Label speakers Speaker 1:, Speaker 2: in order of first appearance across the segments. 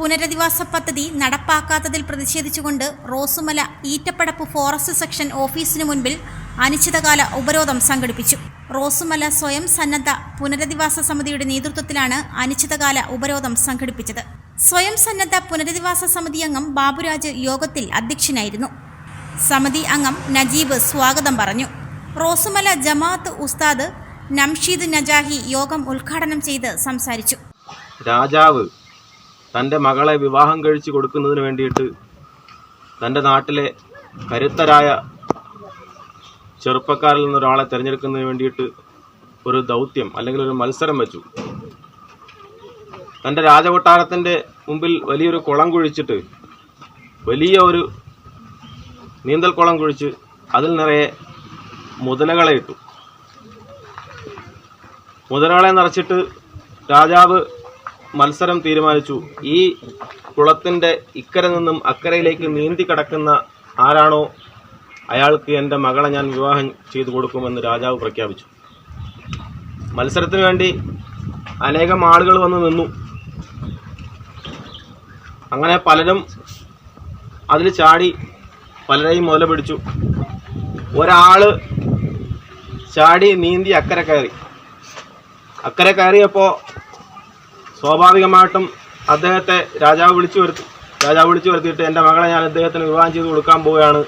Speaker 1: പുനരധിവാസ പദ്ധതി നടപ്പാക്കാത്തതിൽ പ്രതിഷേധിച്ചുകൊണ്ട് റോസുമല ഈറ്റപ്പടപ്പ് forest section ഓഫീസിനു മുൻപിൽ അനിശ്ചിതകാല ഉപരോധം സംഘടിപ്പിച്ചു. റോസുമല സ്വയം സന്നദ്ധ പുനരധിവാസ സമിതിയുടെ നേതൃത്വത്തിലാണ് അനിശ്ചിതകാല ഉപരോധം സംഘടിപ്പിച്ചത്. സ്വയം സന്നദ്ധ പുനരധിവാസ സമിതി അംഗം ബാബുരാജ് യോഗത്തിൽ അധ്യക്ഷനായിരുന്നു. സമിതി അംഗം നജീബ് സ്വാഗതം പറഞ്ഞു. റോസുമല ജമാഅത്ത് ഉസ്താദ് നംഷീദ് നജാഹി യോഗം ഉദ്ഘാടനം ചെയ്ത് സംസാരിച്ചു.
Speaker 2: രാജാവ് തന്റെ മകളെ വിവാഹം കഴിച്ചു കൊടുക്കുന്നതിന് വേണ്ടിയിട്ട് തന്റെ നാട്ടിലെ കരുത്തരായ ചെറുപ്പക്കാരിൽ നിന്നൊരാളെ തിരഞ്ഞെടുക്കുന്നതിന് വേണ്ടിയിട്ട് ഒരു ദൗത്യം അല്ലെങ്കിൽ ഒരു മത്സരം വെച്ചു. തന്റെ രാജകൊട്ടാരത്തിന്റെ മുമ്പിൽ വലിയൊരു കുളം കുഴിച്ചിട്ട് വലിയ ഒരു നീന്തൽ കുളം കുഴിച്ച് അതിൽ നിറയെ മുതലകളെ ഇട്ടു. മുതലകളെ നിറച്ചിട്ട് രാജാവ് മത്സരം തീരുമാനിച്ചു. ഈ കുളത്തിന്റെ ഇക്കരെ നിന്നും അക്കരയിലേക്ക് നീന്തി കടക്കുന്ന ആരാണോ അയാൾക്ക് എന്റെ മകളെ ഞാൻ വിവാഹം ചെയ്തു കൊടുക്കുമെന്ന് രാജാവ് പ്രഖ്യാപിച്ചു. മത്സരത്തിന് വേണ്ടി അനേകം ആളുകൾ വന്ന് നിന്നു. അങ്ങനെ പലരും അതിൽ ചാടി പലരെയും മുതല പിടിച്ചു. ഒരാൾ ചാടി നീന്തി അക്കരെ കയറി. അക്കരെ കയറിയപ്പോൾ സ്വാഭാവികമായിട്ടും അദ്ദേഹത്തെ രാജാവ് വിളിച്ചു വരുത്തി രാജാവ് വിളിച്ചു വരുത്തിയിട്ട് എന്റെ മകളെ ഞാൻ അദ്ദേഹത്തിന് വിവാഹം ചെയ്ത് കൊടുക്കാൻ പോവുകയാണ്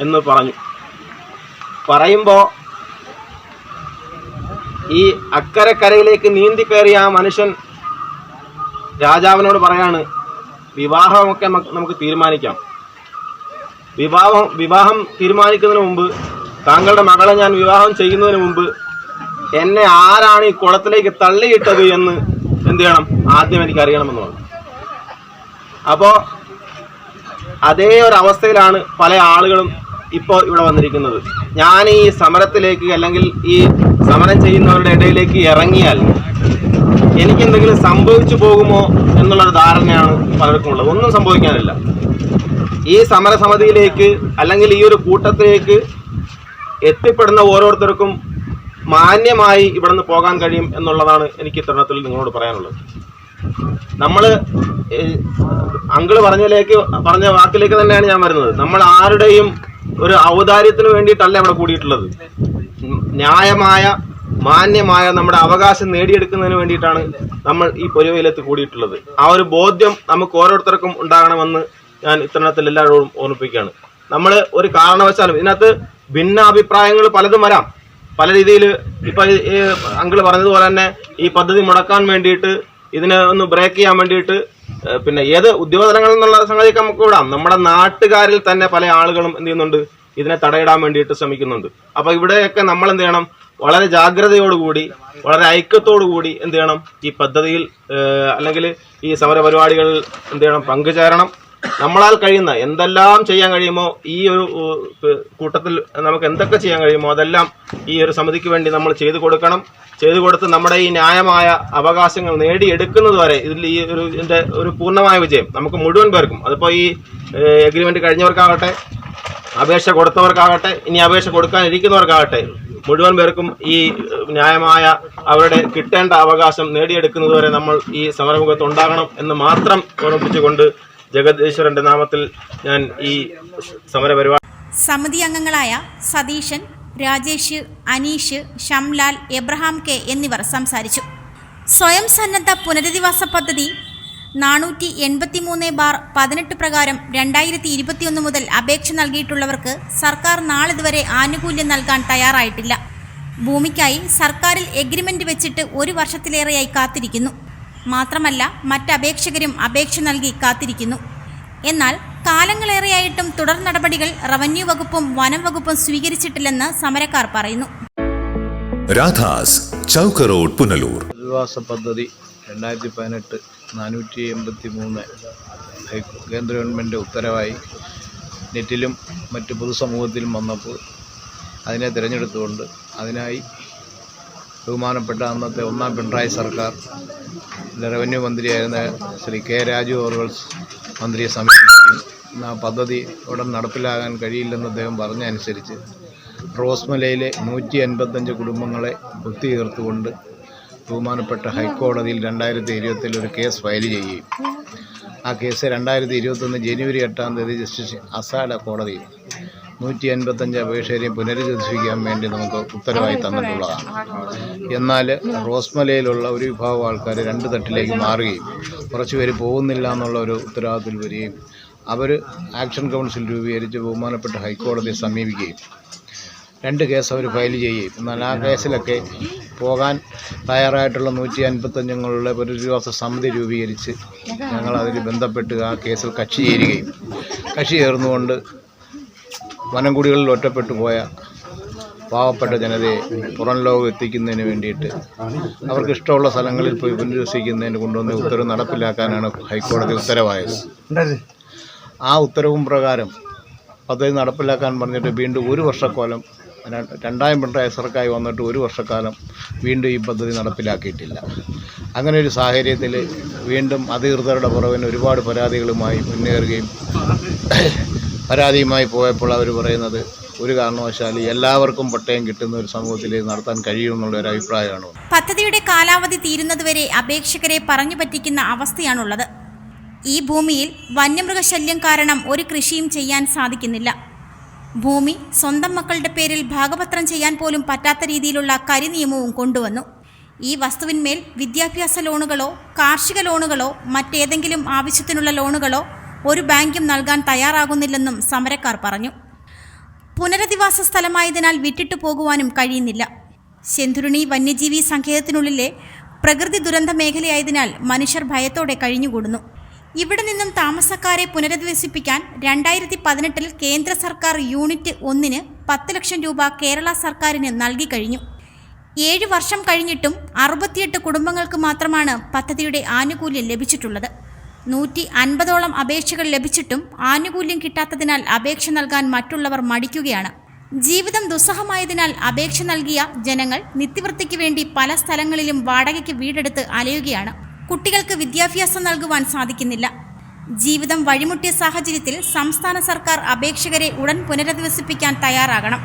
Speaker 2: എന്ന് പറഞ്ഞു. പറയുമ്പോൾ ഈ അക്കരെ കരയിലേക്ക് നീന്തി കയറിയ ആ മനുഷ്യൻ രാജാവിനോട് പറയാണ് വിവാഹമൊക്കെ നമുക്ക് തീരുമാനിക്കാം. വിവാഹം വിവാഹം തീരുമാനിക്കുന്നതിന് മുമ്പ് താങ്കളുടെ മകളെ ഞാൻ വിവാഹം ചെയ്യുന്നതിന് മുമ്പ് എന്നെ ആരാണ് ഈ കുളത്തിലേക്ക് തള്ളിയിട്ടത് എന്ന് എന്ത് ചെയ്യണം? ആദ്യം എനിക്ക് അറിയണമെന്ന് പറഞ്ഞു. അപ്പോൾ അതേ ഒരു അവസ്ഥയിലാണ് പല ആളുകളും ഇപ്പോൾ ഇവിടെ വന്നിരിക്കുന്നത്. ഞാൻ ഈ സമരത്തിലേക്ക് അല്ലെങ്കിൽ ഈ സമരം ചെയ്യുന്നവരുടെ ഇടയിലേക്ക് ഇറങ്ങിയാൽ എനിക്ക് എന്തെങ്കിലും സംഭവിച്ചു പോകുമോ എന്നുള്ളൊരു ധാരണയാണ് പലർക്കും ഉള്ളത്. ഒന്നും സംഭവിക്കാനില്ല. ഈ സമരസമിതിയിലേക്ക് അല്ലെങ്കിൽ ഈ ഒരു കൂട്ടത്തിലേക്ക് എത്തിപ്പെടുന്ന ഓരോരുത്തർക്കും മാന്യമായി ഇവിടുന്ന് പോകാൻ കഴിയും എന്നുള്ളതാണ് എനിക്ക് ഇത്തരണത്തിൽ നിങ്ങളോട് പറയാനുള്ളത്. നമ്മൾ അങ്കിൾ പറഞ്ഞതിലേക്ക് പറഞ്ഞ വാക്കിലേക്ക് തന്നെയാണ് ഞാൻ വരുന്നത്. നമ്മൾ ആരുടെയും ഒരു ഔദാര്യത്തിന് വേണ്ടിയിട്ടല്ല ഇവിടെ കൂടിയിട്ടുള്ളത്. ന്യായമായ മാന്യമായ നമ്മുടെ അവകാശം നേടിയെടുക്കുന്നതിന് വേണ്ടിയിട്ടാണ് നമ്മൾ ഈ പൊരുവയിലെത്തി കൂടിയിട്ടുള്ളത്. ആ ഒരു ബോധ്യം നമുക്ക് ഓരോരുത്തർക്കും ഉണ്ടാകണമെന്ന് ഞാൻ ഇത്തരണത്തിൽ എല്ലാവരോടും ഓർമ്മിപ്പിക്കുകയാണ്. നമ്മൾ ഒരു കാരണവശാലും ഇതിനകത്ത് ഭിന്നാഭിപ്രായങ്ങൾ പലതും വരാം. പല രീതിയിൽ ഇപ്പൊ അങ്കിൾ പറഞ്ഞതുപോലെ തന്നെ ഈ പദ്ധതി മുടക്കാൻ വേണ്ടിയിട്ട് ഇതിനെ ഒന്ന് ബ്രേക്ക് ചെയ്യാൻ വേണ്ടിയിട്ട് പിന്നെ ഏത് ഉദ്യോഗതലങ്ങളിൽ എന്നുള്ള സംഗതിയൊക്കെ നമുക്ക് വിടാം. നമ്മുടെ നാട്ടുകാരിൽ തന്നെ പല ആളുകളും എന്ത് ചെയ്യുന്നുണ്ട്? ഇതിനെ തടയിടാൻ വേണ്ടിയിട്ട് ശ്രമിക്കുന്നുണ്ട്. അപ്പൊ ഇവിടെയൊക്കെ നമ്മൾ എന്ത് ചെയ്യണം? വളരെ ജാഗ്രതയോടുകൂടി വളരെ ഐക്യത്തോടുകൂടി എന്ത് ചെയ്യണം? ഈ പദ്ധതിയിൽ അല്ലെങ്കിൽ ഈ സമര പരിപാടികളിൽ എന്ത് ചെയ്യണം? പങ്കുചേരണം. നമ്മളാൽ കഴിയുന്ന എന്തെല്ലാം ചെയ്യാൻ കഴിയുമോ ഈ ഒരു കൂട്ടത്തിൽ നമുക്ക് എന്തൊക്കെ ചെയ്യാൻ കഴിയുമോ അതെല്ലാം ഈ ഒരു സമിതിക്ക് വേണ്ടി നമ്മൾ ചെയ്തു കൊടുക്കണം. ചെയ്തു കൊടുത്ത് നമ്മുടെ ഈ ന്യായമായ അവകാശങ്ങൾ നേടിയെടുക്കുന്നത് വരെ ഇതിൽ ഈ ഒരു ഇതിന്റെ ഒരു പൂർണമായ വിജയം നമുക്ക് മുഴുവൻ പേർക്കും. അതിപ്പോ ഈ എഗ്രിമെന്റ് കഴിഞ്ഞവർക്കാകട്ടെ അപേക്ഷ കൊടുത്തവർക്കാകട്ടെ ഇനി അപേക്ഷ കൊടുക്കാനിരിക്കുന്നവർക്കാകട്ടെ മുഴുവൻ പേർക്കും ഈ ന്യായമായ അവരുടെ കിട്ടേണ്ട അവകാശം നേടിയെടുക്കുന്നതുവരെ നമ്മൾ ഈ സമരമുഖത്ത് ഉണ്ടാകണം എന്ന് മാത്രം ഓർമ്മിപ്പിച്ചുകൊണ്ട് ജഗദീശ്വരന്റെ നാമത്തിൽ ഞാൻ ഈ സമരപരിപാടി
Speaker 1: സമിതി അംഗങ്ങളായ സതീശൻ രാജേഷ് അനീഷ് ഷംലാൽ എബ്രഹാം കെ എന്നിവർ സംസാരിച്ചു. സ്വയം സന്നദ്ധ പുനരധിവാസ പദ്ധതി നാനൂറ്റി എൺപത്തി മൂന്ന് ബാർ പതിനെട്ട് പ്രകാരം രണ്ടായിരത്തി ഇരുപത്തിയൊന്ന് മുതൽ അപേക്ഷ നൽകിയിട്ടുള്ളവർക്ക് സർക്കാർ നാളിതുവരെ ആനുകൂല്യം നൽകാൻ തയ്യാറായിട്ടില്ല. ഭൂമിക്കായി സർക്കാരിൽ എഗ്രിമെന്റ് വെച്ചിട്ട് ഒരു വർഷത്തിലേറെയായി കാത്തിരിക്കുന്നു. മാത്രമല്ല മറ്റപേക്ഷകരും അപേക്ഷ നൽകി കാത്തിരിക്കുന്നു. എന്നാൽ കാലങ്ങളേറെയായിട്ടും തുടർ നടപടികൾ റവന്യൂ വകുപ്പും വനം വകുപ്പും സ്വീകരിച്ചിട്ടില്ലെന്ന് സമരക്കാർ പറയുന്നു.
Speaker 3: രാധാസ് ചൗക്ക് റോഡ് പുനലൂർ.
Speaker 4: പ്രതിവാസ പദ്ധതി രണ്ടായിരത്തി പതിനെട്ട് നാനൂറ്റി എൺപത്തി മൂന്ന് കേന്ദ്ര ഗവൺമെന്റ് ഉത്തരവായി നെറ്റിലും മറ്റ് പൊതുസമൂഹത്തിലും വന്നപ്പോൾ അതിനെ തിരഞ്ഞെടുത്തുകൊണ്ട് അതിനായി ബഹുമാനപ്പെട്ട അന്നത്തെ ഒന്നാം പിണറായി സർക്കാർ റവന്യൂ മന്ത്രിയായിരുന്ന ശ്രീ കെ രാജു അവർ മന്ത്രിയെ സമീപിക്കുകയും ആ പദ്ധതി ഉടൻ നടപ്പിലാകാൻ കഴിയില്ലെന്ന് അദ്ദേഹം പറഞ്ഞ അനുസരിച്ച് റോസ്മലയിലെ നൂറ്റി അൻപത്തഞ്ച് കുടുംബങ്ങളെ ഒത്തുചേർത്തുകൊണ്ട് ബഹുമാനപ്പെട്ട ഹൈക്കോടതിയിൽ രണ്ടായിരത്തി ഇരുപത്തിൽ ഒരു കേസ് ഫയൽ ചെയ്യുകയും ആ കേസ് രണ്ടായിരത്തി ഇരുപത്തൊന്ന് ജനുവരി എട്ടാം തീയതി ജസ്റ്റിസ് അസാഡ കോടതി നൂറ്റി അൻപത്തഞ്ച് അപേക്ഷകരെയും പുനരുദ്ധരിപ്പിക്കാൻ വേണ്ടി നമുക്ക് ഉത്തരവായി തന്നിട്ടുള്ളതാണ്. എന്നാൽ റോസ്മലയിലുള്ള ഒരു വിഭാഗം ആൾക്കാർ രണ്ട് തട്ടിലേക്ക് മാറുകയും കുറച്ച് പേര് പോകുന്നില്ല എന്നുള്ള ഒരു ഉത്തരവാദിത്തത്തിൽ വരികയും അവർ ആക്ഷൻ കൗൺസിൽ രൂപീകരിച്ച് ബഹുമാനപ്പെട്ട ഹൈക്കോടതിയെ സമീപിക്കുകയും രണ്ട് കേസ് അവർ ഫയൽ ചെയ്യുകയും എന്നാൽ ആ കേസിലൊക്കെ പോകാൻ തയ്യാറായിട്ടുള്ള നൂറ്റി അൻപത്തഞ്ചുങ്ങളുടെ പുനരധിവാസ സമിതി രൂപീകരിച്ച് ഞങ്ങൾ അതിൽ ബന്ധപ്പെട്ട് ആ കേസിൽ കക്ഷി ചേരുകയും. കക്ഷി ചേർന്നുകൊണ്ട് വനംകുടികളിൽ ഒറ്റപ്പെട്ടു പോയ പാവപ്പെട്ട ജനതയെ പുറം ലോകം എത്തിക്കുന്നതിന് വേണ്ടിയിട്ട് അവർക്ക് ഇഷ്ടമുള്ള സ്ഥലങ്ങളിൽ പോയി പുനരധിവസിക്കുന്നതിന് കൊണ്ടുവന്ന് ഉത്തരവ് നടപ്പിലാക്കാനാണ് ഹൈക്കോടതി ഉത്തരവായത്. ആ ഉത്തരവും പ്രകാരം പദ്ധതി നടപ്പിലാക്കാൻ പറഞ്ഞിട്ട് വീണ്ടും ഒരു വർഷക്കാലം രണ്ടായിരം പിണറായി സർക്കാർ വന്നിട്ട് ഒരു വർഷക്കാലം വീണ്ടും ഈ പദ്ധതി നടപ്പിലാക്കിയിട്ടില്ല. അങ്ങനെ ഒരു സാഹചര്യത്തിൽ വീണ്ടും അധികൃതരുടെ പുറവിന് ഒരുപാട് പരാതികളുമായി മുന്നേറുകയും പരാതിയുമായി പോയപ്പോൾ അവർ പറയുന്നത് ഒരു കാരണവശാൽ എല്ലാവർക്കും പട്ടയം കിട്ടുന്ന ഒരു സമൂഹത്തിൽ നടത്താൻ കഴിയുമെന്നുള്ള ഒരു അഭിപ്രായമാണ്?
Speaker 1: പദ്ധതിയുടെ കാലാവധി തീരുന്നതുവരെ അപേക്ഷകരെ പറഞ്ഞു പറ്റിക്കുന്ന അവസ്ഥയാണുള്ളത്. ഈ ഭൂമിയിൽ വന്യമൃഗശല്യം കാരണം ഒരു കൃഷിയും ചെയ്യാൻ സാധിക്കുന്നില്ല. ഭൂമി സ്വന്തം മക്കളുടെ പേരിൽ ഭാഗപത്രം ചെയ്യാൻ പോലും പറ്റാത്ത രീതിയിലുള്ള കരിനിയമവും കൊണ്ടുവന്നു. ഈ വസ്തുവിന്മേൽ വിദ്യാഭ്യാസ ലോണുകളോ കാർഷിക ലോണുകളോ മറ്റേതെങ്കിലും ആവശ്യത്തിനുള്ള ലോണുകളോ ഒരു ബാങ്കും നൽകാൻ തയ്യാറാകുന്നില്ലെന്നും സമരക്കാർ പറഞ്ഞു. പുനരധിവാസ സ്ഥലമായതിനാൽ വിട്ടിട്ടു പോകുവാനും കഴിയുന്നില്ല. ശെന്തുരുണി വന്യജീവി സങ്കേതത്തിനുള്ളിലെ പ്രകൃതി ദുരന്ത മേഖലയായതിനാൽ മനുഷ്യർ ഭയത്തോടെ കഴിഞ്ഞുകൂടുന്നു. ഇവിടെ നിന്നും താമസക്കാരെ പുനരധിവസിപ്പിക്കാൻ രണ്ടായിരത്തി പതിനെട്ടിൽ കേന്ദ്ര സർക്കാർ യൂണിറ്റ് ഒന്നിന് പത്ത് ലക്ഷം രൂപ കേരള സർക്കാരിന് നൽകി കഴിഞ്ഞു. ഏഴ് വർഷം കഴിഞ്ഞിട്ടും അറുപത്തിയെട്ട് കുടുംബങ്ങൾക്ക് മാത്രമാണ് പദ്ധതിയുടെ ആനുകൂല്യം ലഭിച്ചിട്ടുള്ളത്. നൂറ്റി അൻപതോളം അപേക്ഷകൾ ലഭിച്ചിട്ടും ആനുകൂല്യം കിട്ടാത്തതിനാൽ അപേക്ഷ നൽകാൻ മറ്റുള്ളവർ മടിക്കുകയാണ്. ജീവിതം ദുസ്സഹമായതിനാൽ അപേക്ഷ നൽകിയ ജനങ്ങൾ നിത്യവൃത്തിക്ക് വേണ്ടി പല സ്ഥലങ്ങളിലും വാടകയ്ക്ക് വീടെടുത്ത് അലയുകയാണ്. കുട്ടികൾക്ക് വിദ്യാഭ്യാസം നൽകുവാൻ സാധിക്കുന്നില്ല. ജീവിതം വഴിമുട്ടിയ സാഹചര്യത്തിൽ സംസ്ഥാന സർക്കാർ അപേക്ഷകരെ ഉടൻ പുനരധിവസിപ്പിക്കാൻ തയ്യാറാകണം.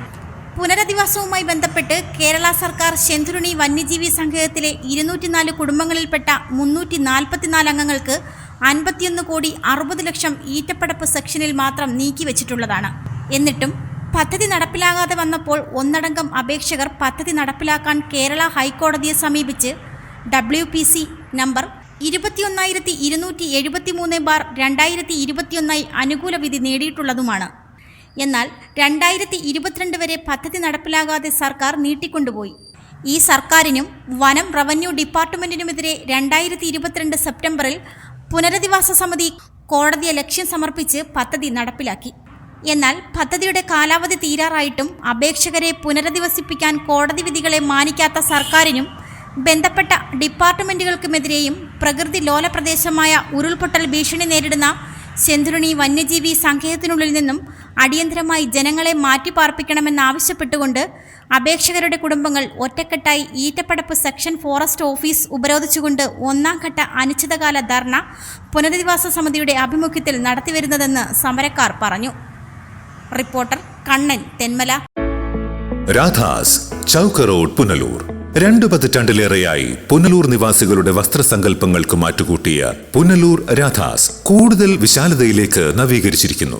Speaker 1: പുനരധിവാസവുമായി ബന്ധപ്പെട്ട് കേരള സർക്കാർ ശെന്തുരുണി വന്യജീവി സംഘത്തിലെ ഇരുന്നൂറ്റിനാല് കുടുംബങ്ങളിൽപ്പെട്ട മുന്നൂറ്റി നാൽപ്പത്തിനാല് അംഗങ്ങൾക്ക് അൻപത്തിയൊന്ന് കോടി അറുപത് ലക്ഷം ഈറ്റപ്പടപ്പ് സെക്ഷനിൽ മാത്രം നീക്കിവെച്ചിട്ടുള്ളതാണ് എന്നിട്ടും പദ്ധതി നടപ്പിലാകാതെ വന്നപ്പോൾ ഒന്നടങ്കം അപേക്ഷകർ പദ്ധതി നടപ്പിലാക്കാൻ കേരള ഹൈക്കോടതിയെ സമീപിച്ച് ഡബ്ല്യു പി സി നമ്പർ ഇരുപത്തിയൊന്നായിരത്തി ഇരുന്നൂറ്റി എഴുപത്തി മൂന്ന് ബാർ രണ്ടായിരത്തി ഇരുപത്തിയൊന്നായി അനുകൂല വിധി നേടിയിട്ടുള്ളതുമാണ്. എന്നാൽ രണ്ടായിരത്തി ഇരുപത്തിരണ്ട് വരെ പദ്ധതി നടപ്പിലാകാതെ സർക്കാർ നീട്ടിക്കൊണ്ടുപോയി. ഈ സർക്കാരിനും വനം റവന്യൂ ഡിപ്പാർട്ട്മെന്റിനുമെതിരെ രണ്ടായിരത്തി ഇരുപത്തിരണ്ട് സെപ്റ്റംബറിൽ പുനരധിവാസ സമിതി കോടതിയെ ലക്ഷ്യം സമർപ്പിച്ച് പദ്ധതി നടപ്പിലാക്കി. എന്നാൽ പദ്ധതിയുടെ കാലാവധി തീരാറായിട്ടും അപേക്ഷകരെ പുനരധിവസിപ്പിക്കാൻ കോടതി വിധികളെ മാനിക്കാത്ത സർക്കാരിനും ബന്ധപ്പെട്ട ഡിപ്പാർട്ട്മെന്റുകൾക്കുമെതിരെയും പ്രകൃതി ലോല പ്രദേശമായ ഉരുൾപൊട്ടൽ ഭീഷണി നേരിടുന്ന സെന്തുരുണി വന്യജീവി സങ്കേതത്തിനുള്ളിൽ നിന്നും അടിയന്തരമായി ജനങ്ങളെ മാറ്റിപ്പാർപ്പിക്കണമെന്നാവശ്യപ്പെട്ടുകൊണ്ട് അപേക്ഷകരുടെ കുടുംബങ്ങൾ ഒറ്റക്കെട്ടായി ഈറ്റപ്പടപ്പ് സെക്ഷൻ ഫോറസ്റ്റ് ഓഫീസ് ഉപരോധിച്ചുകൊണ്ട് ഒന്നാം ഘട്ട അനിശ്ചിതകാല ധർണ പുനരധിവാസ സമിതിയുടെ ആഭിമുഖ്യത്തിൽ നടത്തിവരുന്നതെന്ന് സമരക്കാർ പറഞ്ഞു. റിപ്പോർട്ടർ കണ്ണൻ തെന്മല.
Speaker 3: രാധാസ് ചൗക്ക് റോഡ് പുനലൂർ. രണ്ടു പതിറ്റാണ്ടിലേറെയായി പുനലൂർ നിവാസികളുടെ വസ്ത്രസങ്കല്പങ്ങൾക്ക് മാറ്റുകൂട്ടിയ പുനലൂർ രാധാസ് കൂടുതൽ വിശാലതയിലേക്ക് നവീകരിച്ചിരിക്കുന്നു.